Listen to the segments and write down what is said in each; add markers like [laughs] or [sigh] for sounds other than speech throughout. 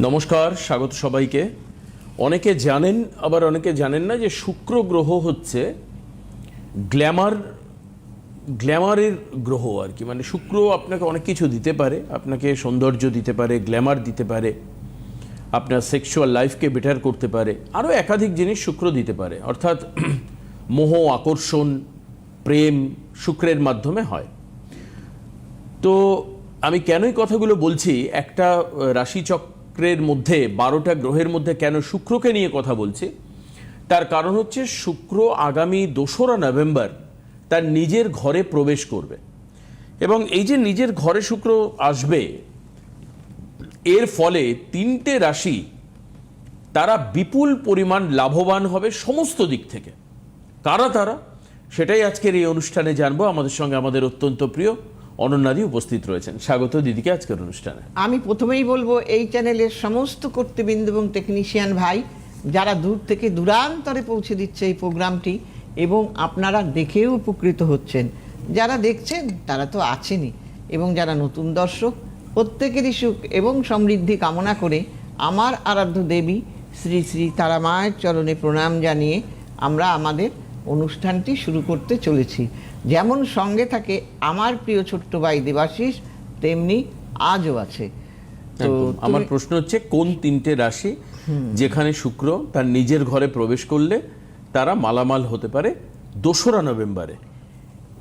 নমস্কার স্বাগত সবাইকে। অনেকে জানেন আবার অনেকে জানেন না যে শুক্র গ্রহ হচ্ছে গ্ল্যামার গ্ল্যামারের গ্রহ আর কি। মানে শুক্র আপনাকে অনেক কিছু দিতে পারে আপনাকে সৌন্দর্য দিতে পারে গ্ল্যামার দিতে পারে আপনার সেক্সুয়াল লাইফকে বেটার করতে পারে আরও একাধিক জিনিস শুক্র দিতে পারে। অর্থাৎ [clears throat] মোহ আকর্ষণ প্রেম শুক্রের মাধ্যমে হয়। তো আমি কেনই কথাগুলো বলছি? একটা আহ, রাশিচক্রের মধ্যে, বারোটা গ্রহের মধ্যে কেন শুক্রকে নিয়ে কথা বলছি? তার কারণ হচ্ছে শুক্র আগামী দোসরা নভেম্বর তার নিজের ঘরে প্রবেশ করবে। এবং এই যে নিজের ঘরে শুক্র আসবে, এর ফলে তিনটে রাশি তারা বিপুল পরিমাণ লাভবান হবে সমস্ত দিক থেকে। কারা তারা? সেটাই আজকের এই অনুষ্ঠানে জানব। আমাদের সঙ্গে আমাদের অত্যন্ত প্রিয় অনন্যাদি উপস্থিত রয়েছেন। স্বাগত দিদিকে আজকের অনুষ্ঠানে। আমি প্রথমেই বলব, এই চ্যানেলের সমস্ত কর্তৃবৃন্দ এবং টেকনিশিয়ান ভাই, যারা দূর থেকে দূরান্তরে পৌঁছে দিচ্ছে এই প্রোগ্রামটি এবং আপনারা দেখেও উপকৃত হচ্ছেন। যারা দেখছেন, তারা তো আছেনই এবং যারা নতুন দর্শক, প্রত্যেকেরই সুখ এবং সমৃদ্ধি কামনা করে আমার আরাধ্য দেবী শ্রী শ্রী তারা মায়ের চরণে প্রণাম জানিয়ে আমরা আমাদের অনুষ্ঠানটি শুরু করতে চলেছি। যেমন সঙ্গে থাকে আমার প্রিয় ছোট্ট ভাই দেবাশিস তেমনি আজও আছে। তো আমার প্রশ্ন হচ্ছে কোন তিনটে রাশি যেখানে শুক্র তার নিজের ঘরে প্রবেশ করলে তারা মালামাল হতে পারে দোসরা নভেম্বরে?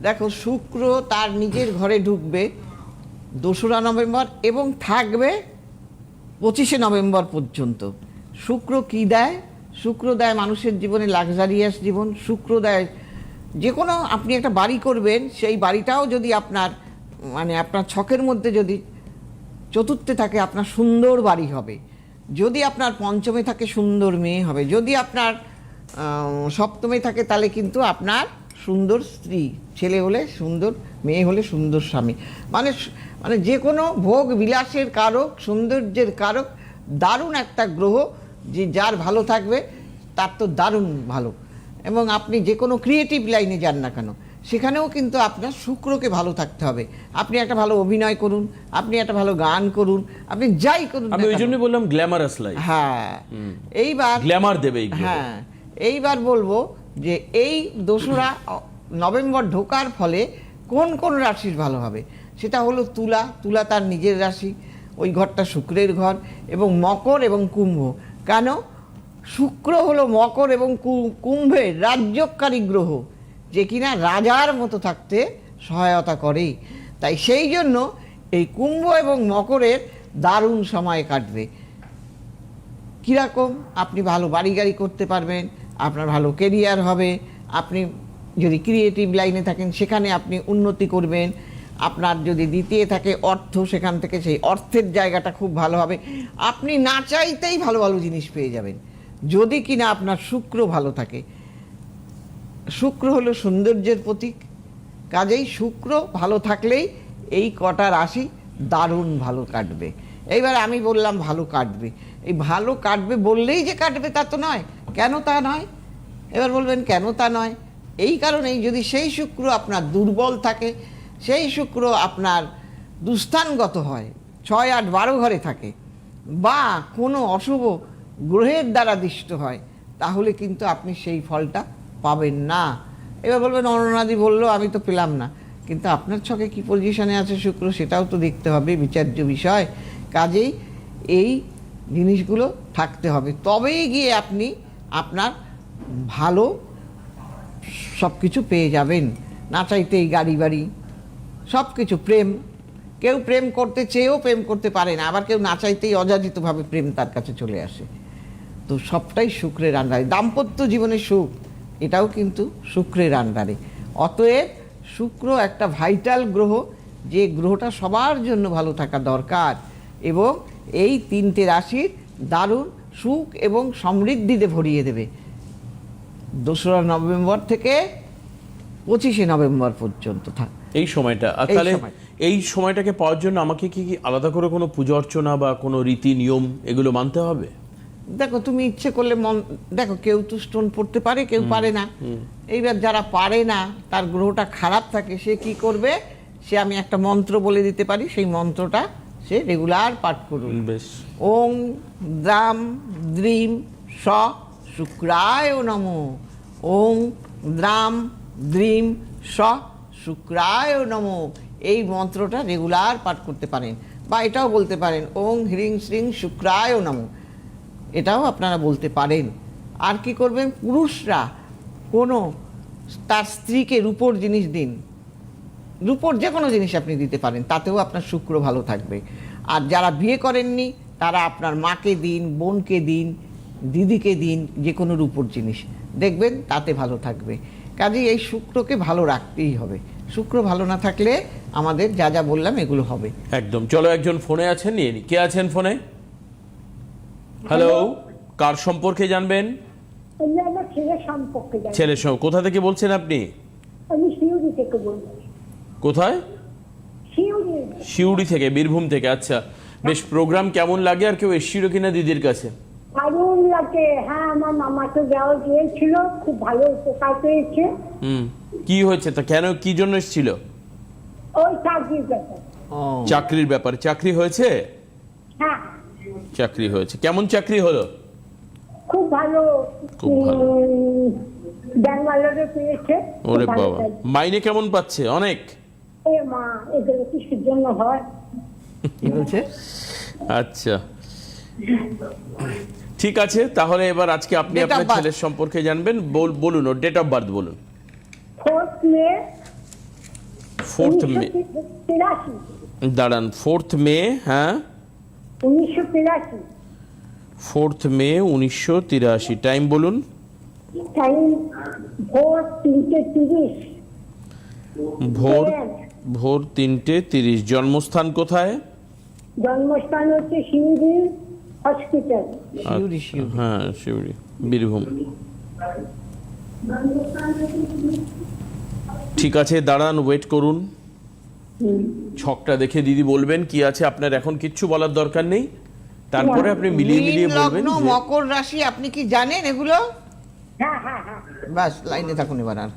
দেখো শুক্র তার নিজের ঘরে ঢুকবে দোসরা নভেম্বর এবং থাকবে পঁচিশে নভেম্বর পর্যন্ত। শুক্র কি দেয়? শুক্র দেয় মানুষের জীবনে লাক্সারিয়াস জীবন শুক্র দেয় যে কোনো আপনি একটা বাড়ি করবেন, সেই বাড়িটাও যদি আপনার মানে আপনার ছকের মধ্যে যদি চতুর্থে থাকে, আপনার সুন্দর বাড়ি হবে। যদি আপনার পঞ্চমে থাকে, সুন্দর মেয়ে হবে। যদি আপনার সপ্তমে থাকে, তাহলে কিন্তু আপনার সুন্দর স্ত্রী। ছেলে হলে সুন্দর, মেয়ে হলে সুন্দর স্বামী। মানে মানে যে কোনো ভোগ বিলাসের কারক, সৌন্দর্যের কারক, দারুণ একটা গ্রহ যে যার ভালো থাকবে তার তো দারুণ ভালো। এবং আপনি যে কোনো ক্রিয়েটিভ লাইনে যান না কেন সেখানেও কিন্তু আপনার শুক্রকে ভালো থাকতে হবে। আপনি একটা ভালো অভিনয় করুন আপনি একটা ভালো গান করুন আপনি যাই করুন আমি ওই কেন। জন্য বললাম গ্ল্যামারাস লাইফ হ্যাঁ। এইবার গ্ল্যামার দেবে হ্যাঁ। এইবার বলব যে এই দোসরা নভেম্বর ঢোকার ফলে কোন কোন রাশির ভালো হবে? সেটা হলো তুলা। তুলা তার নিজের রাশি। ওই ঘরটা শুক্রের ঘর এবং মকর এবং কুম্ভ। কেন? শুক্র হলো মকর এবং কুম্ভের রাজ্যকারী গ্রহ, যে কিনা রাজার মতো থাকতে সহায়তা করে তাই সেই জন্য এই কুম্ভ এবং মকরের দারুণ সময় কাটবে। কীরকম? আপনি ভালো বাড়ি গাড়ি করতে পারবেন, আপনার ভালো কেরিয়ার হবে, আপনি যদি ক্রিয়েটিভ লাইনে থাকেন, সেখানে আপনি উন্নতি করবেন। আপনার যদি দ্বিতীয় থাকে অর্থ, সেখান থেকে সেই অর্থের জায়গাটা খুব ভালো হবে। আপনি না চাইতেই ভালো ভালো জিনিস পেয়ে যাবেন। যদি কিনা আপনার শুক্র ভালো থাকে। শুক্র হলো সৌন্দর্যের প্রতীক। কাজেই শুক্র ভালো থাকলেই এই কটা রাশি দারুণ ভালো কাটবে। এইবার আমি বললাম ভালো কাটবে। এই ভালো কাটবে বললেই যে কাটবে তা তো নয়। কেন তা নয়? এবার বলবেন কেন তা নয়? এই কারণেই যদি সেই শুক্র আপনার দুর্বল থাকে সেই শুক্র আপনার দুস্থানগত হয়। ছয় আট বারো ঘরে থাকে। বা কোনো অশুভ গ্রহের দ্বারা দিষ্ট হয়, তাহলে কিন্তু আপনি সেই ফলটা পাবেন না। এবার বলবেন অননাদি বলল, আমি তো পেলাম না। কিন্তু আপনার ছকে কি পজিশনে আছে শুক্র, সেটাও তো দেখতে হবে, বিচার্য বিষয়। কাজেই এই জিনিসগুলো থাকতে হবে। তবেই গিয়ে আপনি আপনার ভালো সব কিছু পেয়ে যাবেন। না চাইতেই গাড়ি বাড়ি সব কিছু প্রেম। কেউ প্রেম করতে চেয়েও প্রেম করতে পারে না। আবার কেউ না চাইতেই প্রেম তার কাছে চলে আসে। তো সবটাই শুক্রের আন্ডারে। দাম্পত্য জীবনে সুখ, এটাও কিন্তু শুক্রের আন্ডারে। অতএব শুক্র একটা ভাইটাল গ্রহ, যে গ্রহটা সবার জন্য ভালো থাকা দরকার এবং এই তিনটে রাশির দারুণ সুখ এবং সমৃদ্ধিতে ভরিয়ে দেবে। দোসরা নভেম্বর থেকে পঁচিশে নভেম্বর পর্যন্ত থাক। এই সময়টা। আর তাহলে এই সময়টাকে পাওয়ার জন্য আমাকে কি কি আলাদা করে কোনো পুজো অর্চনা বা কোনো রীতি নিয়ম এগুলো মানতে হবে? দেখো তুমি ইচ্ছে করলে মন দেখো কেউ তো স্টোন পড়তে পারে কেউ পারে না। এইবার যারা পারে না তার গ্রহটা খারাপ থাকে সে কি করবে? সে আমি একটা মন্ত্র বলে দিতে পারি সেই মন্ত্রটা সে রেগুলার পাঠ করুন বেশ। ওং দ্রাম দ্রিম স শুক্রায় নম। ওং দ্রাম দ্রিম স শুক্রায় নম। এই মন্ত্রটা রেগুলার পাঠ করতে পারেন বা এটাও বলতে পারেন, ওং হ্রিং শ্রিং শুক্রায় নম। এটাও আপনারা বলতে পারেন। আর কি করবেন? পুরুষরা কোনো তার স্ত্রীকে রূপোর জিনিস দিন। রূপোর যে কোনো জিনিস আপনি দিতে পারেন, তাতেও আপনার শুক্র ভালো থাকবে। আর যারা বিয়ে করেননি, তারা আপনার মাকে দিন, বোনকে দিন, দিদিকে দিন যে কোনো রূপোর জিনিস। দেখবেন তাতে ভালো থাকবে। কাজেই এই শুক্রকে ভালো রাখতেই হবে। শুক্র ভালো না থাকলে আমাদের যা যা বললাম এগুলো হবে। একদম চলো একজন ফোনে আছেন নিয়ে কে আছেন ফোনে? হ্যালো কার সম্পর্কে জানবেন? সঙ্গে কোথা থেকে বলছেন আপনি? কোথায়? শিউড়ি থেকে। বীরভূম থেকে আচ্ছা। বেশ প্রোগ্রাম কেমন লাগে? আর কেউ এসছিল কিনা দিদির কাছে? দারুণ লাগে। হ্যাঁ আমার মামাকে যাওয়া গিয়েছিল খুব ভালো উপকার পেয়েছে। হুম। কি হয়েছে? তা কেন কি জন্য এসেছিল? চাকরির ব্যাপার। চাকরি হয়েছে? হ্যাঁ। চাকরি হয়েছে। কেমন চাকরি হলো? খুব ভালো। খুব ভালো। ব্যাঙ্গালোরে পেয়েছে। ওরে বাবা। মাইনে কেমন পাচ্ছে? অনেক? এ মা এগুলো কিসের জন্য হয়? কি বলছে? আচ্ছা। ঠিক আছে তাহলে এবার আজকে আপনি আপনার ছেলের সম্পর্কে জানবেন। বলুন ওর ডেট অফ বার্থ বলুন। ফোর্থ মে ফোর্থ মে তিরাশি দাঁড়ান ফোর্থ মে হ্যাঁ উনিশশো তিরাশি ফোর্থ মে উনিশশো তিরাশি টাইম বলুন টাইম ভোর তিনটে তিরিশ ভোর। ভোর তিনটে তিরিশ জন্মস্থান কোথায় জন্মস্থান হচ্ছে শিউরি হসপিটাল শিউরি শিউরি হ্যাঁ শিউড়ি বীরভূম ঠিক আছে দাঁড়ান ওয়েট করুন। ছকটা দেখে দিদি বলবেন কি আছে আপনার এখন কিচ্ছু বলার দরকার নেই। তারপরে আপনি মিলিয়ে মিলিয়ে বলবেন মকর রাশি আপনি কি জানেন এগুলো? হ্যাঁ হ্যাঁ হ্যাঁ। বাস লাইনে থাকুন এবার আর।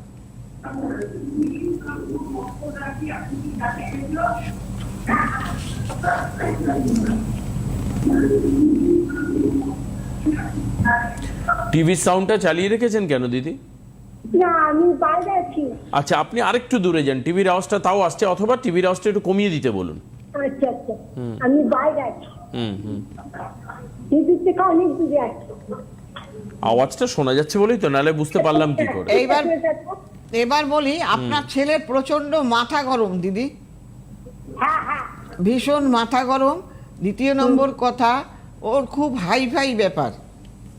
টিভি সাউন্ডটা চালিয়ে রেখেছেন কেন দিদি? না আমি বাইরে আছি। আচ্ছা আপনি আরেকটু দূরে যান। টিভির আওয়াজটা তাও আসছে অথবা টিভির আওয়াজটা একটু কমিয়ে দিতে বলুন। আচ্ছা আচ্ছা। আমি বাইরে আছি। হুম হুম। টিভির থেকে অনেক দূরে আছি। আওয়াজটা শোনা যাচ্ছে বলেই তো নালে বুঝতে পারলাম কি করে। এইবার এবার বলি আপনার ছেলের প্রচণ্ড মাথা গরম দিদি। হ্যাঁ হ্যাঁ। ভীষণ মাথা গরম। দ্বিতীয় নম্বর কথা ওর খুব হাইফাই ব্যাপার।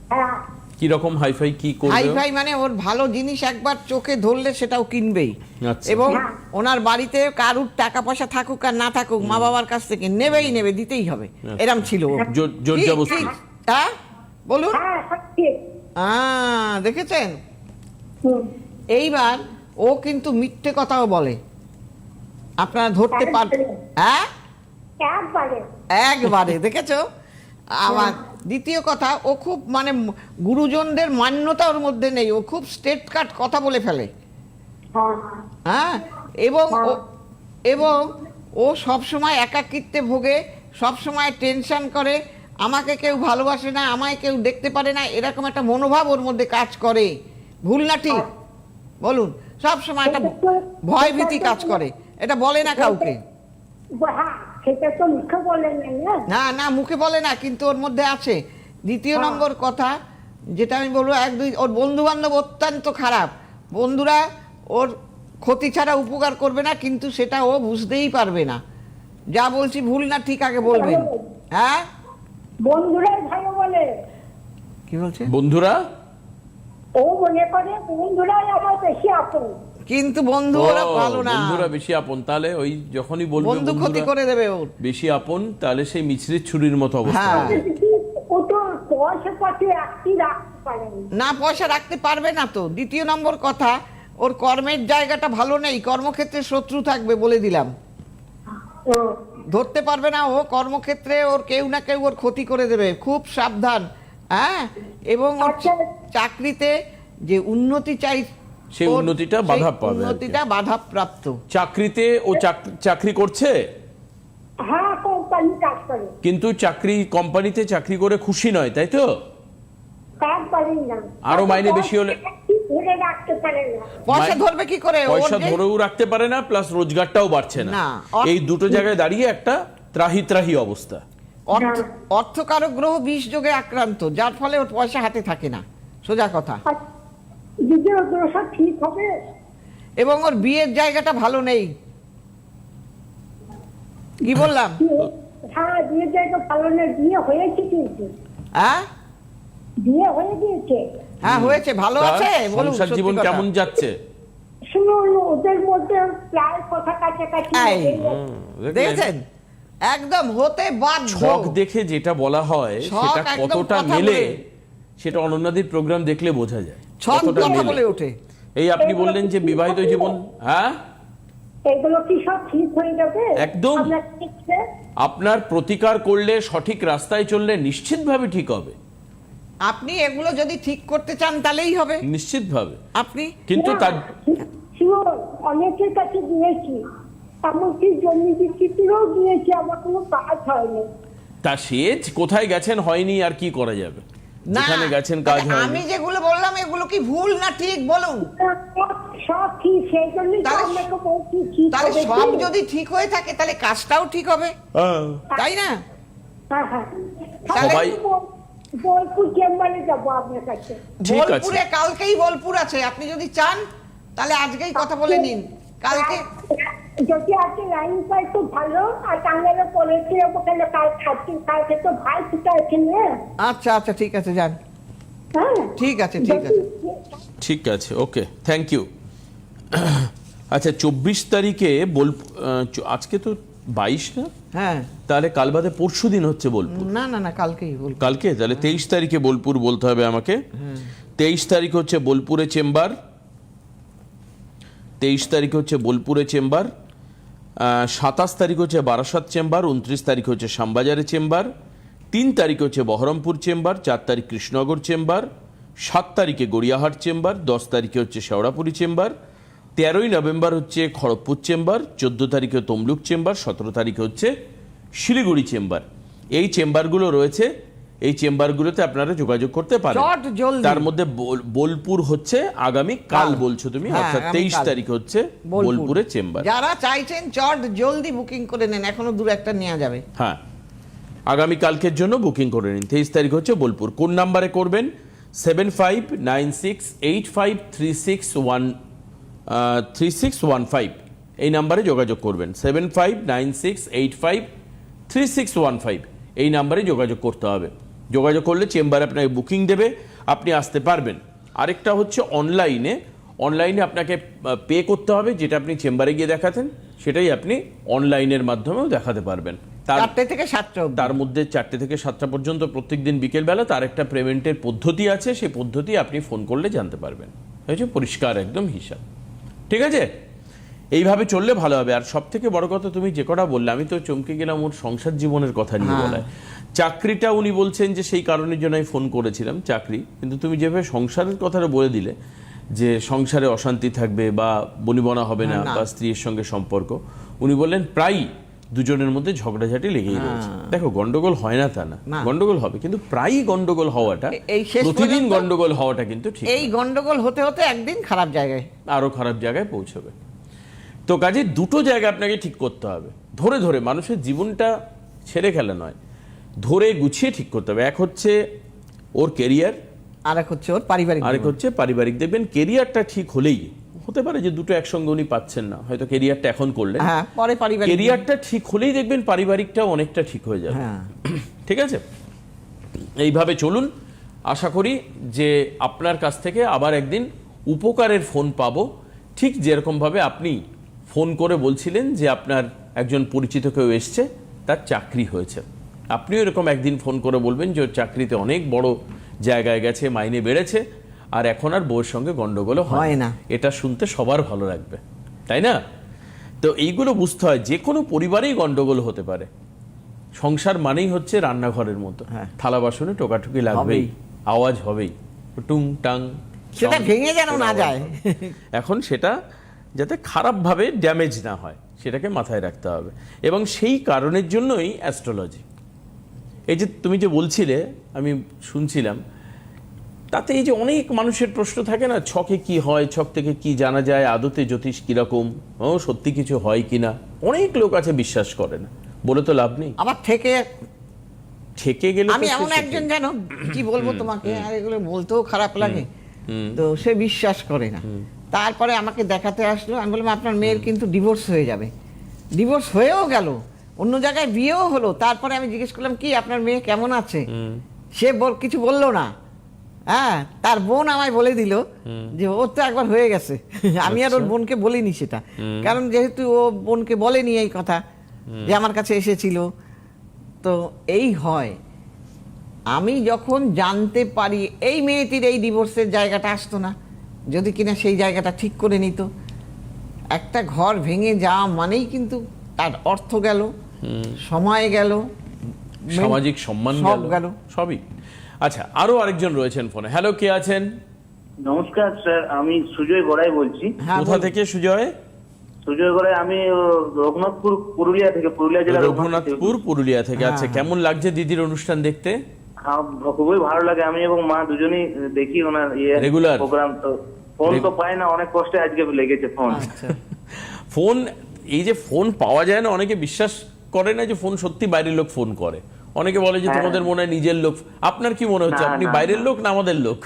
হ্যাঁ। কি রকম হাইফাই কি করবে? হাইফাই মানে ওর ভালো জিনিস একবার চোখে ধরলে সেটাও কিনবেই। আচ্ছা। এবং। ওনার বাড়িতে কারুর টাকা পয়সা থাকুক আর না থাকুক মা বাবার কাছ থেকে নেবেই নেবে দিতেই হবে। এরম ছিল। জোর- জবরদস্তি। হ্যাঁ বলুন। হ্যাঁ আহ, দেখেছেন? এইবার ও কিন্তু মিথ্যে কথাও বলে। আপনারা ধরতে পার হ্যাঁ? একবারে। একবারে দেখেছ? আমার দ্বিতীয় কথা ও খুব মানে গুরুজনদের মান্যতা ওর মধ্যে নেই। ও খুব স্টেট কাট কথা বলে ফেলে। হ্যাঁ। হ্যাঁ? এবং এবং ও সব সময় একাকিত্বে ভোগে সব সময় টেনশন করে আমাকে কেউ ভালোবাসে না আমায় কেউ দেখতে পারে না এরকম একটা মনোভাব ওর মধ্যে কাজ করে। ভুল না ঠিক? বলুন সব সময় একটা ভয় ভীতি কাজ করে। এটা বলে না কাউকে। হ্যাঁ। সেটা তো মুখে বলেন না না না মুখে বলে না কিন্তু ওর মধ্যে আছে। দ্বিতীয় নম্বর কথা যেটা আমি বলব এক দুই ওর বন্ধু বান্ধব অত্যন্ত খারাপ। বন্ধুরা ওর ক্ষতি ছাড়া উপকার করবে না কিন্তু সেটা ও বুঝতেই পারবে না। যা বলছি ভুল না ঠিক আগে বলবেন। হ্যাঁ? বন্ধুরাই ভালো বলে। কি বলছে? বন্ধুরা? ও মনে করে বন্ধুরাই আমার বেশি আপন। কিন্তু বন্ধু ওরা ভালো না। বন্ধুরা বেশি আপন। তাহলে ওই যখনই বলবে বন্ধু ক্ষতি করে দেবে ওর বেশি আপন তাহলে সেই মিছরির ছুরির মতো অবস্থা। হ্যাঁ। হবে। ও তো পয়সা পাতি একটি রাখতে পারেনি। না পয়সা রাখতে পারবে না তো। দ্বিতীয় নম্বর কথা ওর কর্মের জায়গাটা ভালো নেই কর্মক্ষেত্রে শত্রু থাকবে বলে দিলাম। ও, ধরতে পারবে না ও কর্মক্ষেত্রে ওর কেউ না কেউ ওর ক্ষতি করে দেবে। খুব সাবধান হ্যাঁ? এবং ওর আচ্ছা। চাকরিতে যে উন্নতি চাই সেই উন্নতিটা বাধা পাবে উন্নতিটা বাধা প্রাপ্ত চাকরিতে ও চাকরি করছে? হ্যাঁ কোম্পানি কোম্পানি কাজ করে। কিন্তু চাকরি কোম্পানিতে চাকরি করে খুশি নয় তাই তো? কাজ করেন না। আরও মাইনে বেশি হলে- পয়সা ধরবে কি করে? পয়সা ধরেও রাখতে পারে না প্লাস রোজগারটাও বাড়ছে না। এই দুটো জায়গায় দাঁড়িয়ে একটা ত্রাহি ত্রাহি অবস্থা। অর্থকারক গ্রহ বিষ যোগে আক্রান্ত যার ফলে ওর পয়সা হাতে থাকে না। সোজা কথা। আর যদি ওগুলো সব ঠিক হবে। এবং ওর বিয়ের জায়গাটা ভালো নেই। কি বললাম? হ্যাঁ বিয়ের জায়গা পালনের বিয়ে হয়েছে কিন্তু। হ্যাঁ বিয়ে হয়ে গিয়েছে। হ্যাঁ হয়েছে ভালো আছে বলুন সংসার জীবন কেমন যাচ্ছে? শুনুন ওদের মধ্যে প্রায় কথা কাছাকাছি? দেখেছেন? একদম হতে বাধ্য। ছক দেখে যেটা বলা হয় সেটা কতটা মেলে সেটা অনন্যাদির প্রোগ্রাম দেখলে বোঝা যায়। কথা বলে ওঠে। এই আপনি বললেন যে বিবাহিত জীবন হ্যাঁ? এগুলো কি সব ঠিক হয়ে যাবে? একদম। আপনার প্রতিকার করলে সঠিক রাস্তায় চললে নিশ্চিতভাবে ঠিক হবে। আপনি এগুলো যদি ঠিক করতে চান তাহলেই হবে। নিশ্চিতভাবে। আপনি? কিন্তু তার অনেকের কাছে গিয়েছি। এমনকি জমি বিক্রিতেও গিয়েছি আমার কোনো কাজ হয়নি। তা সে কোথায় গেছেন হয়নি আর কি করা যাবে? যেখানে গেছেন কাজ তাহলে আমি যেগুলো বললাম এগুলো কি ভুল না ঠিক বলুন সব ঠিক সেই জন্যই তাহলে- আপনাকে বলছি ঠিক তাহলে সব যদি ঠিক হয়ে থাকে তাহলে কাজটাও ঠিক হবে। হ্যাঁ। তাই না? হ্যাঁ হ্যাঁ। সবাই- বোলপুর চেম্বারে যাব আপনার কাছে। বোলপুরে কালকেই বোলপুর আছে। আপনি যদি চান তাহলে আজকেই কথা বলে নিন। কালকে যদি আজকে লাইন পাই তো ভালো আর টাঙ্গালে পড়েছে ওখানে কাল খাচ্ছি কালকে তো ভাই ফুটা আছে না? আচ্ছা আচ্ছা ঠিক আছে যান। হ্যাঁ? ঠিক আছে ঠিক আছে। ঠিক আছে ওকে থ্যাংক ইউ [clears throat] আচ্ছা চব্বিশ তারিখে বোল আজকে তো বাইশ না? হ্যাঁ। তাহলে কাল বাদে পরশু দিন হচ্ছে বোলপুর। না না না কালকেই কালকে? তাহলে তেইশ তারিখে বোলপুর বলতে হবে আমাকে। তেইশ তারিখ হচ্ছে বোলপুরে চেম্বার। তেইশ তারিখ হচ্ছে বোলপুরে চেম্বার। সাতাশ তারিখ হচ্ছে বারাসাত চেম্বার, উনত্রিশ তারিখ হচ্ছে শ্যামবাজারে চেম্বার, তিন তারিখ হচ্ছে বহরমপুর চেম্বার, চার তারিখ কৃষ্ণনগর চেম্বার, সাত তারিখে গড়িয়াহাট চেম্বার, দশ তারিখে হচ্ছে শেওড়াপুরি চেম্বার, তেরোই নভেম্বর হচ্ছে খড়গপুর চেম্বার, চোদ্দ তারিখে তমলুক চেম্বার, সতেরো তারিখে হচ্ছে শিলিগুড়ি চেম্বার। এই চেম্বারগুলো রয়েছে এই চেম্বারগুলোতে আপনারা যোগাযোগ করতে পারেন। তার মধ্যে বোলপুর হচ্ছে আগামী কাল। বলছো তুমি হ্যাঁ, অর্থাৎ তেইশ। তারিখ হচ্ছে বোলপুর। বোলপুরে চেম্বার। যারা চাইছেন চট জলদি বুকিং করে নেন এখনও দূর একটা নেওয়া যাবে। হ্যাঁ আগামী কালকের জন্য বুকিং করে নিন। তেইশ তারিখ হচ্ছে বোলপুর। কোন নাম্বারে করবেন? Seven five nine six eight five three six one three six one five. এই নাম্বারে যোগাযোগ করবেন। Seven five nine six eight five three six one five. এই নাম্বারে যোগাযোগ করতে হবে। যোগাযোগ করলে চেম্বারে আপনাকে বুকিং দেবে আপনি আসতে পারবেন। আরেকটা হচ্ছে অনলাইনে অনলাইনে আপনাকে পে করতে হবে যেটা আপনি চেম্বারে গিয়ে দেখাতেন সেটাই আপনি অনলাইনের মাধ্যমেও দেখাতে পারবেন। তার চারটে থেকে সাতটা তার মধ্যে চারটে থেকে সাতটা পর্যন্ত প্রত্যেক দিন বিকেলবেলা তার একটা পেমেন্টের পদ্ধতি আছে সেই পদ্ধতি আপনি ফোন করলে জানতে পারবেন। হয়েছে পরিষ্কার একদম হিসাব। ঠিক আছে? এইভাবে চললে ভালো হবে। আর সব থেকে বড় কথা তুমি যে কটা বললে আমি তো চমকে গেলাম ওর সংসার জীবনের কথা নিয়ে হ্যাঁ। বলায়। চাকরিটা উনি বলছেন যে সেই কারণের জন্য আমি ফোন করেছিলাম চাকরি। কিন্তু তুমি যেভাবে সংসারের কথাটা বলে দিলে যে সংসারে অশান্তি থাকবে বা বনিবনা হবে না না। বা স্ত্রীর সঙ্গে সম্পর্ক উনি বললেন প্রায়ই দুজনের মধ্যে ঝগড়াঝাটি লেগেই রয়েছে। দেখো গন্ডগোল হয় না তা না। গন্ডগোল হবে কিন্তু প্রায়ই গন্ডগোল হওয়াটা এই প্রতিদিন গন্ডগোল হওয়াটা কিন্তু ঠিক এই গন্ডগোল হতে হতে একদিন খারাপ জায়গায় আরও খারাপ জায়গায় পৌঁছবে। তো কাজে দুটো জায়গা আপনাকে ঠিক করতে হবে। ধরে ধরে মানুষের জীবনটা ছেড়ে খেলা নয়। ধরে গুছিয়ে ঠিক করতে হবে। এক হচ্ছে ওর কেরিয়ার আর এক হচ্ছে ওর পারিবারিক আরেক হচ্ছে পারিবারিক। দেখবেন কেরিয়ারটা ঠিক হলেই হতে পারে যে দুটো একসঙ্গে উনি পাচ্ছেন না। হয়তো কেরিয়ারটা এখন করলেন। হ্যাঁ পরে পারিবারিক কেরিয়ারটা ঠিক হলেই দেখবেন পারিবারিকটাও অনেকটা ঠিক হয়ে যাবে। হ্যাঁ। ঠিক আছে? এইভাবে চলুন। আশা করি যে আপনার কাছ থেকে আবার একদিন উপকারের ফোন পাবো। ঠিক যেরকমভাবে আপনি ফোন করে বলছিলেন যে আপনার একজন পরিচিত কেউ এসছে তার চাকরি হয়েছে। আপনিও এরকম একদিন ফোন করে বলবেন যে ওর চাকরিতে অনেক বড় জায়গায় গেছে মাইনে বেড়েছে আর এখন আর বউয়ের সঙ্গে গন্ডগোলও হয় না। না। এটা শুনতে সবার ভালো লাগবে। তাই না? তো এইগুলো বুঝতে হয় যে কোনো পরিবারেই গন্ডগোল হতে পারে। সংসার মানেই হচ্ছে রান্নাঘরের মতো। হ্যাঁ। থালা বাসনে টোকাটুকি লাগবেই। আওয়াজ হবেই। টুং টাং সেটা ভেঙে যেন না যায়। এখন সেটা যাতে খারাপভাবে ড্যামেজ না হয় সেটাকে মাথায় রাখতে হবে। এবং সেই কারণের জন্যই অ্যাস্ট্রোলজি এই যে তুমি যে বলছিলে আমি শুনছিলাম তাতে এই যে অনেক মানুষের প্রশ্ন থাকে না ছকে কি হয় ছক থেকে কি জানা যায় আদতে জ্যোতিষ কীরকম ও সত্যি কিছু হয় কিনা? অনেক লোক আছে বিশ্বাস করে না বলে তো লাভ নেই। আবার থেকে ঠেকে গেলে আমি এমন। একজন জানো কি বলব তোমাকে আর এগুলো বলতেও খারাপ লাগে। তো সে বিশ্বাস করে না। তারপরে আমাকে দেখাতে আসলো। আমি বললাম আপনার মেয়ের কিন্তু ডিভোর্স হয়ে যাবে। ডিভোর্স হয়েও গেল অন্য জায়গায় বিয়েও হলো। তারপরে আমি জিজ্ঞেস করলাম কি আপনার মেয়ে কেমন আছে? সে বল- কিছু বলল না। হ্যাঁ তার বোন আমায় বলে দিল যে ওর তো একবার হয়ে গেছে। [laughs] আমি আর ওর আচ্ছা। বোনকে বলিনি সেটা। কারণ যেহেতু ও বোনকে বলেনি এই কথা যে আমার কাছে এসেছিল। তো এই হয়। আমি যখন জানতে পারি এই মেয়েটির এই ডিভোর্সের জায়গাটা আসতো না। যদি কিনা সেই জায়গাটা ঠিক করে নিত। একটা ঘর ভেঙে যাওয়া মানেই কিন্তু তার অর্থ গেল সময় গেল সামাজিক সম্মান সব গেল। সবই। আচ্ছা আরও আরেকজন রয়েছেন ফোনে। হ্যালো কে আছেন? নমস্কার স্যার। আমি সুজয় গড়াই বলছি। হ্যাঁ কোথা থেকে সুজয়? সুজয় গড়াই আমি রঘুনাথপুর পুরুলিয়া থেকে পুরুলিয়া জেলা রঘুনাথপুর পুরুলিয়া থেকে। আচ্ছা কেমন লাগছে দিদির অনুষ্ঠান দেখতে? হ্যাঁ, খুবই ভালো লাগে। আমি এবং মা দুজনেই দেখি ওনার ইয়ে Regular? প্রোগ্রাম তো ফোন তো পাই না অনেক কষ্টে আজকে লেগেছে ফোন। আচ্ছা। [laughs] ফোন এই যে ফোন পাওয়া যায় না অনেকে বিশ্বাস করে না যে ফোন সত্যি বাইরের লোক ফোন করে। অনেকে বলে যে হ্যাঁ। তোমাদের মনে হয় নিজের লোক আপনার কি মনে হচ্ছে? আপনি বাইরের লোক না আমাদের লোক?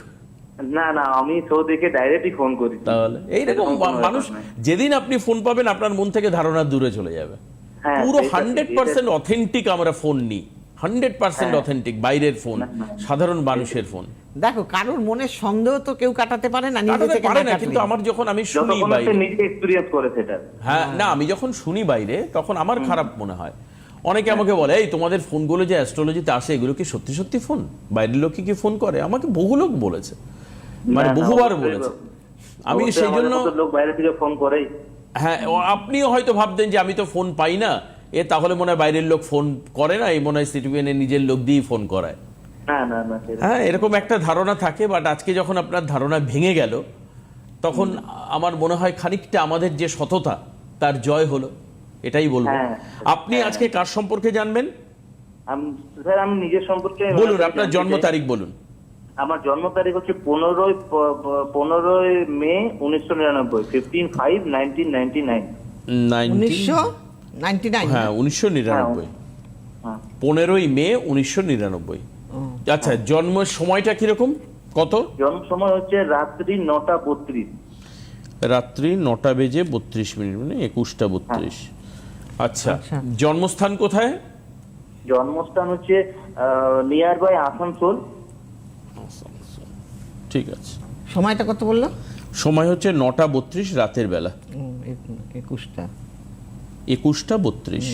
না না আমি শো দেখে ডাইরেক্টই ফোন করি। তাহলে এইরকম মানুষ যেদিন আপনি ফোন পাবেন আপনার মন থেকে ধারণা দূরে চলে যাবে। হ্যাঁ, পুরো হান্ড্রেড পার্সেন্ট অথেন্টিক আমরা ফোন নিই। হান্ড্রেড পার্সেন্ট হ্যাঁ। অথেন্টিক বাইরের ফোন। সাধারণ মানুষের ফোন। দেখো কারোর মনের সন্দেহ তো কেউ কাটাতে পারে না নিজে থেকে পারে না কিন্তু আমার যখন আমি শুনি বাইরে করে সেটা। হ্যাঁ না আমি যখন শুনি বাইরে তখন আমার খারাপ মনে হয়। অনেকে আমাকে বলে এই তোমাদের ফোনগুলো যে অ্যাস্ট্রোলজিতে আসে এগুলো কি সত্যি সত্যি ফোন? বাইরের লোক কি ফোন করে? আমাকে বহু লোক বলেছে। মানে বহুবার বলেছে। আমি সেই জন্য লোক বাইরে থেকে ফোন করেই। হ্যাঁ আপনিও হয়তো ভাবতেন যে আমি তো ফোন পাই না। এ তাহলে মনে হয় বাইরের লোক ফোন করে না এই মনে হয় সিটিভিএনের নিজের লোক দিয়েই ফোন করায়। না না না সেটা- হ্যাঁ এরকম একটা ধারণা থাকে বাট আজকে যখন আপনার ধারণা ভেঙে গেল তখন আমার মনে হয় খানিকটা আমাদের যে সততা তার জয় হলো এটাই বলব। হ্যাঁ। আপনি আজকে কার সম্পর্কে জানবেন? আমি- স্যার আমি নিজের সম্পর্কে বলুন আপনার জন্ম তারিখ বলুন। আমার জন্ম তারিখ হচ্ছে পনেরোই পনেরোই মে উনিশশো নিরানব্বই fifteen five nineteen ninety nine উনিশশো? নাইনটি নাইন হ্যাঁ উনিশশো নিরানব্বই। হ্যাঁ পনেরোই মে উনিশশো নিরানব্বই। আচ্ছা জন্ম সময়টা কীরকম? কত? জন্ম সময় হচ্ছে রাত্রি নটা বত্রিশ। রাত্রি নটা বেজে বত্রিশ মিনিট মানে একুশটা বত্রিশ। আচ্ছা আচ্ছা। জন্মস্থান কোথায়? জন্মস্থান হচ্ছে নিয়ার বাই আসানসোল। ঠিক আছে। সময়টা কত বলল? সময় হচ্ছে নটা বত্রিশ রাতের বেলা। একুশটা। একুশটা বত্রিশ।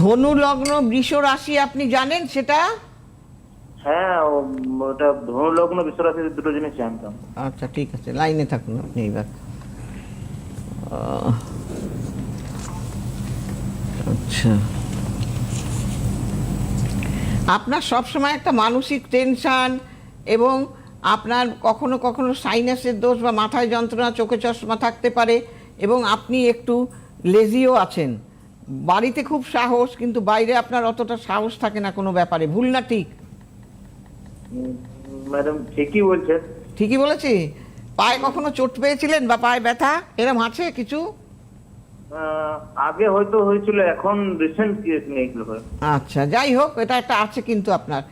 ধনু লগ্ন বৃষ রাশি আপনি জানেন সেটা? হ্যাঁ ওটা ধনুলগ্ন বিশ্বরাশি দুটো জিনিস জানতাম। আচ্ছা ঠিক আছে লাইনে থাকুন আপনি এইবার। আহ, আচ্ছা। আপনার সবসময় একটা মানসিক টেনশান এবং আপনার কখনো কখনো সাইনাসের দোষ বা মাথায় যন্ত্রণা চোখে চশমা থাকতে পারে এবং আপনি একটু লেজিও আছেন। বাড়িতে খুব সাহস কিন্তু বাইরে আপনার অতটা সাহস থাকে না কোনো ব্যাপারে। ভুল না ঠিক? ম্যাডাম ঠিকই বলছেন। ঠিকই বলেছি? পায়ে কখনো চোট পেয়েছিলেন বা পায়ে ব্যথা? এরম আছে কিছু? আগে হয়তো হয়েছিল এখন রিসেন্ট কেস নেই আচ্ছা যাই হোক এটা একটা আছে কিন্তু আপনার।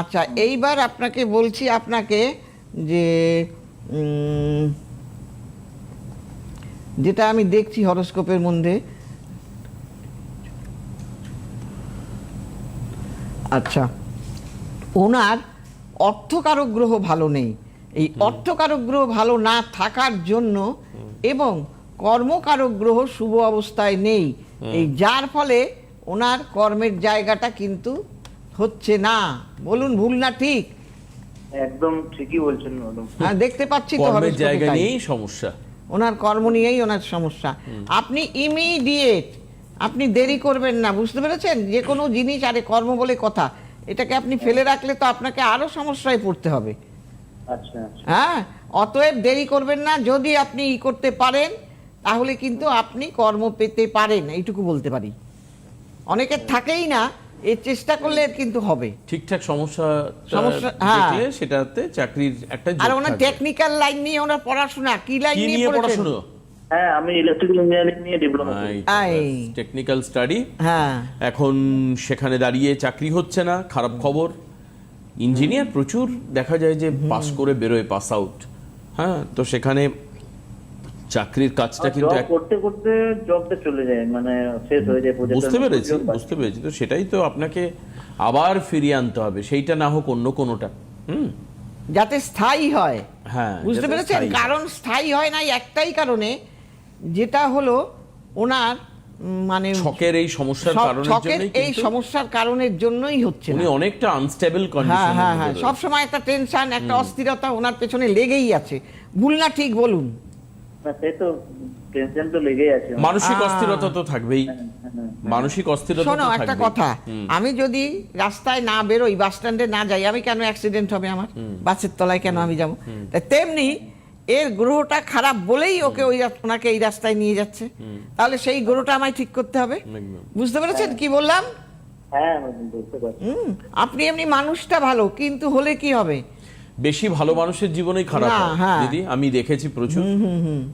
আচ্ছা এইবার আপনাকে বলছি আপনাকে যে যেটা আমি দেখছি হরস্কোপের মধ্যে। আচ্ছা ওনার অর্থকারক গ্রহ ভালো নেই। এই অর্থকারক গ্রহ ভালো না থাকার জন্য এবং কর্মকারক গ্রহ শুভ অবস্থায় নেই। এই যার ফলে ওনার কর্মের জায়গাটা কিন্তু হচ্ছে না। বলুন ভুল না ঠিক? একদম ঠিকই বলছেন ম্যাডাম। হ্যাঁ দেখতে পাচ্ছি তো কর্মের জায়গা। নিয়েই সমস্যা। ওনার কর্ম নিয়েই ওনার সমস্যা। আপনি ইমিডিয়েট আপনি দেরি করবেন না বুঝতে পেরেছেন? যে কোনো জিনিস আরে কর্ম বলে কথা এটাকে আপনি ফেলে রাখলে তো আপনাকে আরও সমস্যায় পড়তে হবে। আচ্ছা আচ্ছা। হ্যাঁ অতএব দেরি করবেন না। যদি আপনি ই করতে পারেন তাহলে কিন্তু আপনি কর্ম পেতে পারেন এইটুকু বলতে পারি। অনেকের থাকেই না এর চেষ্টা করলে কিন্তু হবে। ঠিকঠাক সমস্যা সমস্যা- হ্যাঁ। সেটাতে চাকরির একটা আর ওনার টেকনিক্যাল লাইন নিয়ে ওনার পড়াশোনা কি লাইন নিয়ে নিয়ে পড়াশোনা? হ্যাঁ আমি ইলেকট্রিক্যাল ইঞ্জিনিয়ারিং নিয়ে ডিপ্লোমা করি। টেকনিক্যাল স্টাডি হ্যাঁ। এখন সেখানে দাঁড়িয়ে চাকরি হচ্ছে না খারাপ খবর। ইঞ্জিনিয়ার প্রচুর দেখা যায় যে পাস করে বেরোয় পাস আউট হ্যাঁ তো সেখানে চাকরির কাজটা কিন্তু করতে করতে জবটা চলে যায় মানে শেষ হয়ে যায় বুঝতে পেরেছি বুঝতে পেরেছি। তো সেটাই তো আপনাকে আবার ফিরিয়ে আনতে হবে সেইটা না হোক অন্য কোনোটা। হুম? যাতে স্থায়ী হয়। হ্যাঁ বুঝতে পেরেছেন? কারণ স্থায়ী হয় না একটাই কারণে যেটা হলো ওনার মানে ছকের এই সমস্যার কারণের ছকের জন্যই এই সমস্যার কারণের জন্যই হচ্ছে উনি অনেকটা আনস্টেবল হ্যাঁ কন্ডিশনে হ্যাঁ হ্যাঁ। সব সময় একটা টেনশন একটা অস্থিরতা ওনার পেছনে লেগেই আছে। ভুল না ঠিক বলুন। না সে তো টেনশন তো লেগেই আছে। মানসিক অস্থিরতা তো থাকবেই। হ্যাঁ, হ্যাঁ। মানসিক অস্থিরতা শোনো একটা কথা। আমি যদি রাস্তায় না বেরোই বাস স্ট্যান্ডে না যাই আমি কেন অ্যাক্সিডেন্ট হবে আমার? বাসের তলায় কেন আমি যাব? তেমনি এর গ্রহটা খারাপ বলেই ওকে ওই ওনাকে এই রাস্তায় নিয়ে যাচ্ছে। তাহলে সেই গ্রহটা আমায় ঠিক করতে হবে। বুঝতে পেরেছেন কি বললাম? হ্যাঁ আপনি এমনি মানুষটা ভালো কিন্তু হলে কি হবে? বেশি ভালো মানুষের জীবনেই খারাপ হয়। হ্যাঁ। দিদি আমি দেখেছি প্রচুর।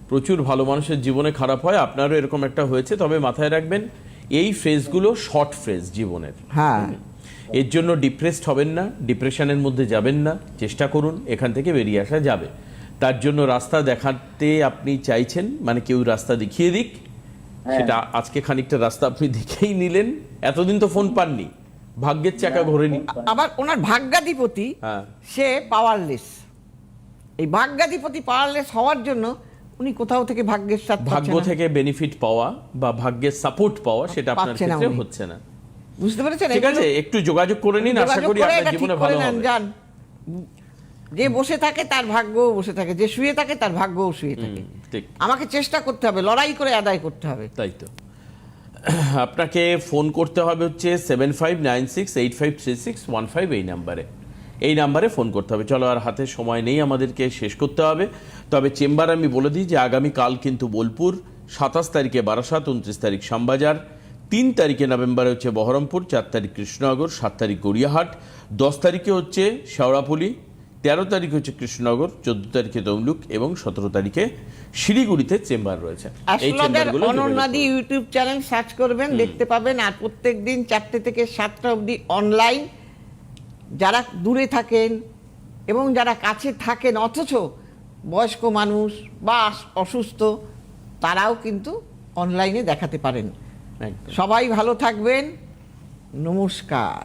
প্রচুর ভালো মানুষের জীবনে খারাপ হয় আপনারও এরকম একটা হয়েছে তবে মাথায় রাখবেন এই ফ্রেজগুলো শর্ট ফ্রেজ জীবনের। হ্যাঁ। এর জন্য ডিপ্রেসড হবেন না ডিপ্রেশনের মধ্যে যাবেন না চেষ্টা করুন এখান থেকে বেরিয়ে আসা যাবে। তার জন্য রাস্তা দেখাতে আপনি চাইছেন মানে কেউ রাস্তা দেখিয়ে দিক সেটা আজকে খানিকটা রাস্তা আপনি দেখেই নিলেন এতদিন তো ফোন পাননি। ভাগ্যের চাকা ঘোরেনি আবার ওনার ভাগ্যাধিপতি হ্যাঁ। সে পাওয়ারলেস এই ভাগ্যাধিপতি পাওয়ারলেস হওয়ার জন্য উনি কোথাও থেকে ভাগ্যের সাথে ভাগ্য থেকে বেনিফিট পাওয়া বা ভাগ্যের সাপোর্ট পাওয়া সেটা আপনার ক্ষেত্রে হচ্ছে না। বুঝতে পেরেছেন? ঠিক আছে একটু যোগাযোগ করে নিন আশা করি আপনার জীবনে ভালো হবে। যান। যে বসে থাকে তার ভাগ্য বসে থাকে যে শুয়ে থাকে তার ভাগ্যও শুয়ে থাকে। ঠিক। আমাকে চেষ্টা করতে হবে লড়াই করে আদায় করতে হবে। তাই তো। [clears throat] আপনাকে ফোন করতে হবে হচ্ছে seven five nine six eight five three six one five এই নাম্বারে। এই নাম্বারে ফোন করতে হবে। চলো আর হাতে সময় নেই, আমাদেরকে শেষ করতে হবে। তবে চেম্বার আমি বলে দিই যে আগামীকাল কিন্তু বোলপুর, সাতাশ তারিখে বারাসাত, উনত্রিশ তারিখ শ্যামবাজার, তিন তারিখে নভেম্বরে হচ্ছে বহরমপুর, চার তারিখ কৃষ্ণনগর, সাত তারিখ গড়িয়াহাট, দশ তারিখে হচ্ছে শেওড়াপুলি তেরো তারিখ হচ্ছে কৃষ্ণনগর চোদ্দ তারিখে তমলুক এবং সতেরো তারিখে শিলিগুড়িতে চেম্বার রয়েছে। অনন্যাদি ইউটিউব চ্যানেল সার্চ করবেন দেখতে পাবেন। আর প্রত্যেক দিন চারটে থেকে সাতটা অবধি অনলাইন যারা দূরে থাকেন এবং যারা কাছে থাকেন অথচ বয়স্ক মানুষ বা অসুস্থ তারাও কিন্তু অনলাইনে দেখাতে পারেন। সবাই ভালো থাকবেন। নমস্কার।